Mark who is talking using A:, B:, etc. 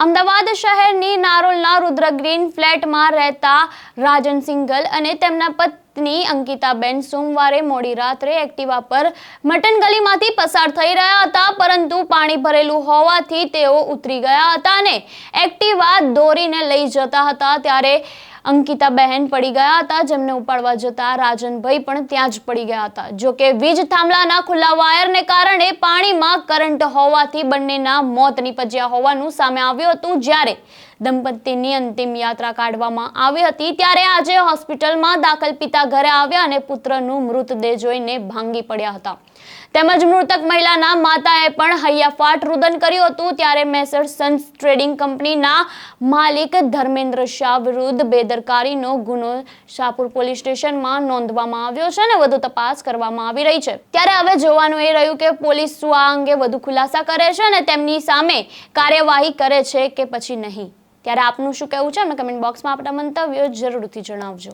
A: અમદાવાદ શહેરની નારોલના રુદ્ર ગ્રીન ફ્લેટમાં રહેતા રાજન સિંગલ અને તેમના પત્ની અંકિતાબેન સોમવારે મોડી રાત્રે એક્ટિવા પર મટન ગલીમાંથી પસાર થઈ રહ્યા હતા, પરંતુ પાણી ભરેલું હોવાથી તેઓ ઉતરી ગયા હતા અને એક્ટિવા દોરીને લઈ જતા હતા. ત્યારે અંકિતા બહેન પડી ગયા હતા, જેમને ઉપાડવા જતા રાજનભાઈ પણ ત્યાં જ પડી ગયા હતા. જો કે વીજ થાંભલાના ખુલ્લા વાયરને કારણે પાણીમાં કરંટ હોવાથી બંનેના મોત નીપજ્યા હોવાનું સામે આવ્યું હતું. જ્યારે દંપતીની અંતિમ યાત્રા કાઢવામાં આવી હતી. ત્યારે આજે હોસ્પિટલમાં દાખલ પિતા ઘરે આવ્યા અને પુત્રનું મૃતદેહ જોઈને ભાંગી પડ્યા હતા. તેમજ મૃતક મહિલાના માતાએ પણ હૈયાફાટ રુદન કર્યું હતું. ત્યારે મેસર સન્સ ટ્રેડિંગ કંપનીના માલિક ધર્મેન્દ્ર શાહ વિરુદ્ધ બેદરકારીનો ગુનો શાહપુર પોલીસ સ્ટેશનમાં નોંધવામાં આવ્યો છે અને વધુ તપાસ કરવામાં આવી રહી છે. ત્યારે હવે જોવાનું એ રહ્યું કે પોલીસ શું આ અંગે વધુ ખુલાસા કરે છે અને તેમની સામે કાર્યવાહી કરે છે કે પછી નહીં. ત્યારે આપનું શું કહેવું છે? અમને કમેન્ટ બોક્સમાં આપણા મંતવ્યો જરૂરથી જણાવજો.